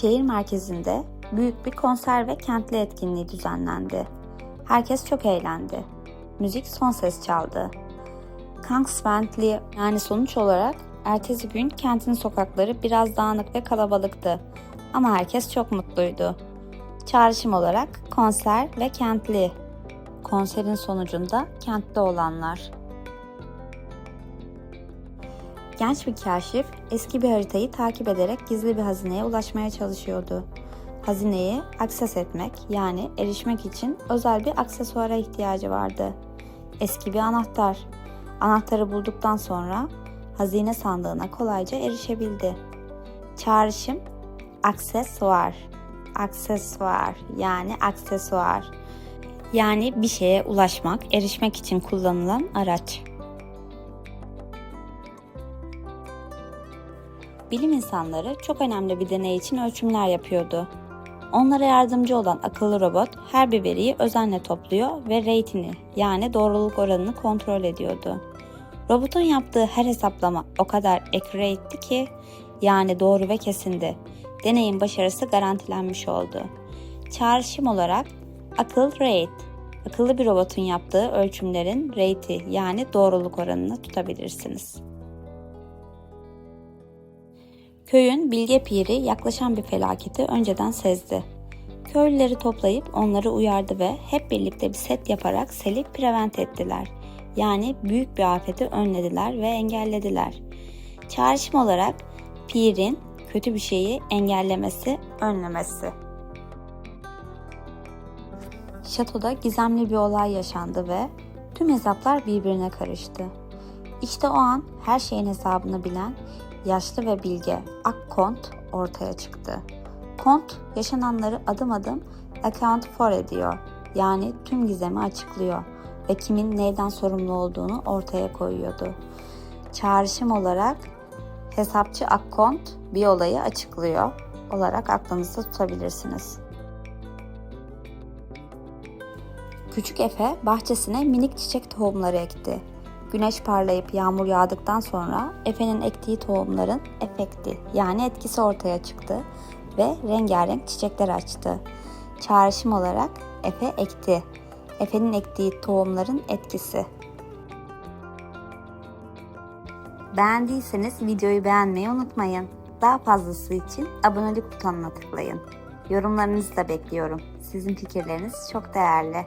Şehir merkezinde büyük bir konser ve kentli etkinliği düzenlendi. Herkes çok eğlendi. Müzik son ses çaldı. Kangsventli yani sonuç olarak ertesi gün kentin sokakları biraz dağınık ve kalabalıktı. Ama herkes çok mutluydu. Çağrışım olarak konser ve kentli. Konserin sonucunda kentte olanlar. Genç bir kaşif eski bir haritayı takip ederek gizli bir hazineye ulaşmaya çalışıyordu. Hazineyi akses etmek yani erişmek için özel bir aksesuara ihtiyacı vardı. Eski bir anahtar. Anahtarı bulduktan sonra hazine sandığına kolayca erişebildi. Çağrışım aksesuar. Aksesuar yani aksesuar. Yani bir şeye ulaşmak, erişmek için kullanılan araç. Bilim insanları çok önemli bir deney için ölçümler yapıyordu. Onlara yardımcı olan akıllı robot her bir veriyi özenle topluyor ve rate'ini yani doğruluk oranını kontrol ediyordu. Robotun yaptığı her hesaplama o kadar accurate'ti ki yani doğru ve kesindi. Deneyin başarısı garantilenmiş oldu. Çağrışım olarak akıl rate, akıllı bir robotun yaptığı ölçümlerin rate'i yani doğruluk oranını tutabilirsiniz. Köyün bilge piri yaklaşan bir felaketi önceden sezdi. Köylüleri toplayıp onları uyardı ve hep birlikte bir set yaparak seli prevent ettiler. Yani büyük bir afeti önlediler ve engellediler. Çağrışım olarak pirin kötü bir şeyi engellemesi, önlemesi. Şatoda gizemli bir olay yaşandı ve tüm hesaplar birbirine karıştı. İşte o an her şeyin hesabını bilen yaşlı ve bilge Ak Kont ortaya çıktı. Kont yaşananları adım adım account for ediyor. Yani tüm gizemi açıklıyor ve kimin neyden sorumlu olduğunu ortaya koyuyordu. Çağrışım olarak hesapçı Akkont bir olayı açıklıyor olarak aklınızda tutabilirsiniz. Küçük Efe bahçesine minik çiçek tohumları ekti. Güneş parlayıp yağmur yağdıktan sonra Efe'nin ektiği tohumların efekti yani etkisi ortaya çıktı ve rengarenk çiçekler açtı. Çağrışım olarak Efe ekti. Efe'nin ektiği tohumların etkisi. Beğendiyseniz videoyu beğenmeyi unutmayın. Daha fazlası için abonelik butonuna tıklayın. Yorumlarınızı da bekliyorum. Sizin fikirleriniz çok değerli.